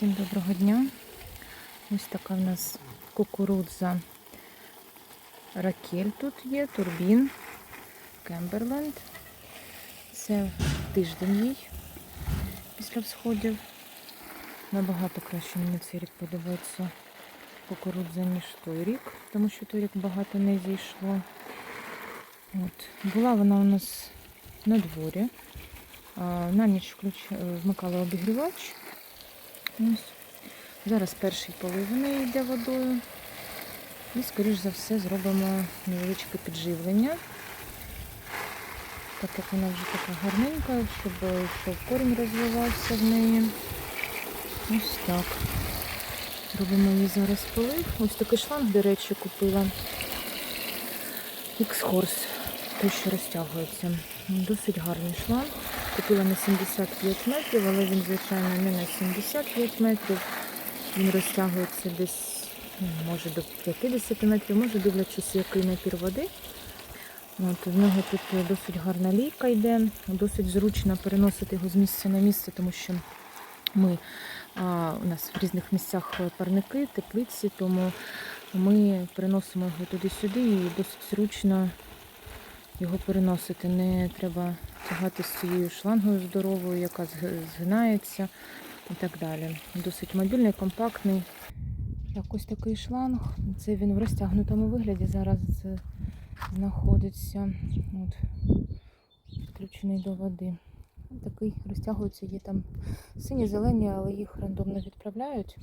Всім доброго дня. Ось така в нас кукурудза Ракель тут є, турбін, Кемберленд. Це тиждень їй після всходів. Набагато краще мені цей рік подобається кукурудза, ніж той рік, тому що той рік багато не зійшло. От. Була вона у нас на дворі. На ніч вмикала обігрівач. Зараз перший полив у неї йде водою. І, скоріш за все, зробимо невеличке підживлення. Так як вона вже така гарненька, щоб, щоб корінь розвивався в неї. Ось так. Робимо їй зараз полив. Ось такий шланг, до речі, купила. X-Horse, той, що розтягується. Досить гарний шланг. Купила на 75 метрів, але він, звичайно, не на 75 метрів. Він розтягується десь, ну, може, до 50 метрів, може, дивлячись, який напір води. От, в нього тут досить гарна лійка йде, досить зручно переносити його з місця на місце, тому що ми, а, у нас в різних місцях парники, теплиці, тому ми переносимо його туди-сюди і досить зручно його переносити. Не треба тягати з цією шлангою здоровою, яка згинається і так далі. Досить мобільний, компактний. Так, ось такий шланг. Це він в розтягнутому вигляді зараз е, знаходиться. От, підключений до води. Такий розтягується, є там сині, зелені, але їх рандомно відправляють.